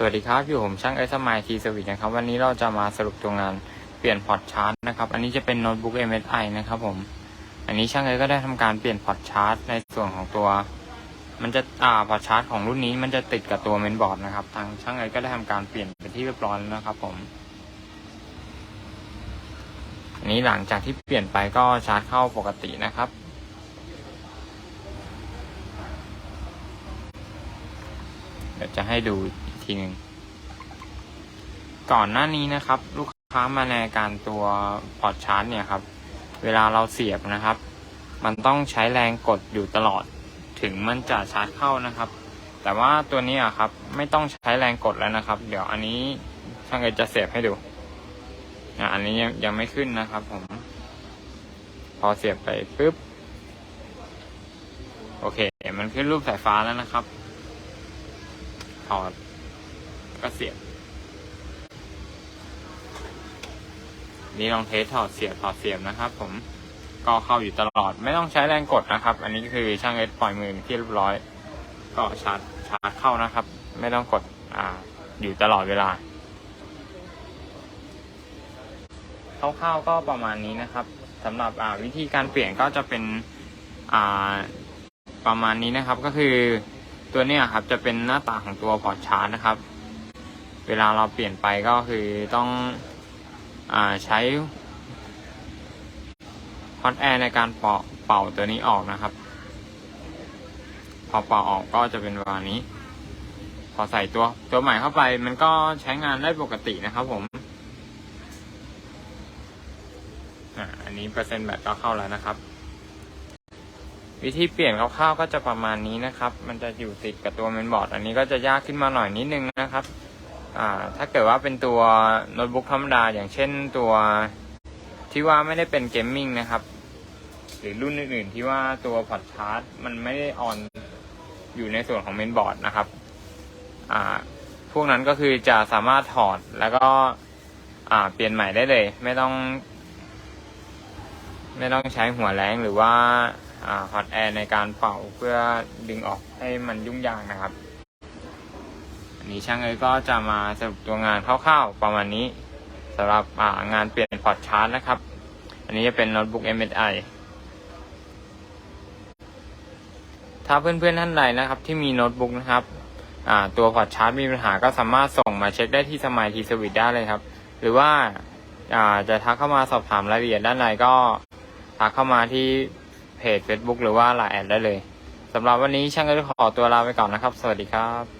สวัสดีครับอยู่ผมช่างเอสมายทีสวิตนะครับ วันนี้เราจะมาสรุปตัวงานเปลี่ยนพอร์ตชาร์จนะครับ อันนี้จะเป็นโน้ตบุ๊ก MSI นะครับผม อันนี้ช่างเอก็ได้ทำการเปลี่ยนพอร์ตชาร์จในส่วนของตัว มันจะอ่าพอร์ตชาร์จของรุ่นนี้มันจะติดกับตัวเมนบอร์ดนะครับ ทางช่างเอก็ได้ทำการเปลี่ยนเป็นที่เรียบร้อยแล้วนะครับ ผม อันนี้หลังจากที่เปลี่ยนไปก็ชาร์จเข้าปกตินะครับเดี๋ยวจะให้ดู ทีหนึ่งก่อนหน้านี้นะครับ ลูกค้ามาในการตัวพอร์ตชาร์จเนี่ยครับ เวลาเราเสียบนะครับ มันต้องใช้แรงกดอยู่ตลอดถึงมันจะชาร์จเข้านะครับ แต่ว่าตัวนี้อะครับไม่ต้องใช้แรงกดแล้วนะครับ เดี๋ยวอันนี้ช่างเอจะเสียบให้ดูอันนี้ยังยังไม่ขึ้นนะครับ ผม พอเสียบไปปุ๊บโอเค มันขึ้นรูปสายฟ้าแล้วนะครับถอด ก็เสียบ นี่ลองเทสถอดเสียบถอดเสียบนะครับ ผมก็เข้าอยู่ตลอดไม่ต้องใช้แรงกดนะครับ อันนี้คือช่างเอสปล่อยมือที่เรียบร้อย ก็ชาร์จชาร์จเข้านะครับ ไม่ต้องกดอ่าอยู่ตลอดเวลาคร่าวๆก็ประมาณนี้นะครับสำหรับวิธีการเปลี่ยนก็จะเป็นประมาณนี้นะครับ ก็คือตัวนี้ครับจะเป็นหน้าตาของตัวพอร์ตชาร์จนะครับ เวลาเราเปลี่ยนไปก็คือต้องอใช้ฮอตแอร์ในการเป่าเป่าตัวนี้ออกนะครับ พอเป่าออกก็จะเป็นประมาณนี้ พอใส่ตัวตัวใหม่เข้าไปมันก็ใช้งานได้ปกตินะครับผมอันนี้เปอร์เซ็นต์แบตก็เข้าแล้วนะครับ วิธีเปลี่ยนคร่าวๆก็จะประมาณนี้นะครับ มันจะอยู่ติดกับตัวเมนบอร์ด อันนี้ก็จะยากขึ้นมาหน่อยนิดนึงนะครับ ถ้าเกิดว่าเป็นตัวโน้ตบุ๊กธรรมดา อย่างเช่นตัวที่ว่าไม่ได้เป็นเกมมิ่งนะครับ หรือรุ่นอื่นๆที่ว่าตัวพอร์ตชาร์จมันไม่ได้ออนอยู่ในส่วนของเมนบอร์ดนะครับพวกนั้นก็คือจะสามารถถอดแล้วก็เปลี่ยนใหม่ได้เลย ไม่ต้อง ไม่ต้องใช้หัวแรงหรือว่าฮอตแอร์ในการเป่าเพื่อดึงออกให้มันยุ่งยากนะครับ นี้ช่างเอ้ยก็จะมาสรุปตัวงานคร่าวๆประมาณนี้สำหรับงานเปลี่ยนพอร์ตชาร์จนะครับ อันนี้จะเป็นโน้ตบุ๊ก MSI ถ้าเพื่อนๆท่านใดนะครับ ที่มีโน้ตบุ๊กนะครับตัวพอร์ตชาร์จมีปัญหาก็สามารถส่งมาเช็คได้ที่สมัยทีสวิตได้เลยครับ หรือว่าจะทักเข้ามาสอบถามรายละเอียดด้านในก็ทักเข้ามาที่เพจ Facebook หรือว่าไลน์แอดได้เลยสำหรับวันนี้ช่างก็ขอตัวลาไปก่อนนะครับ สวัสดีครับ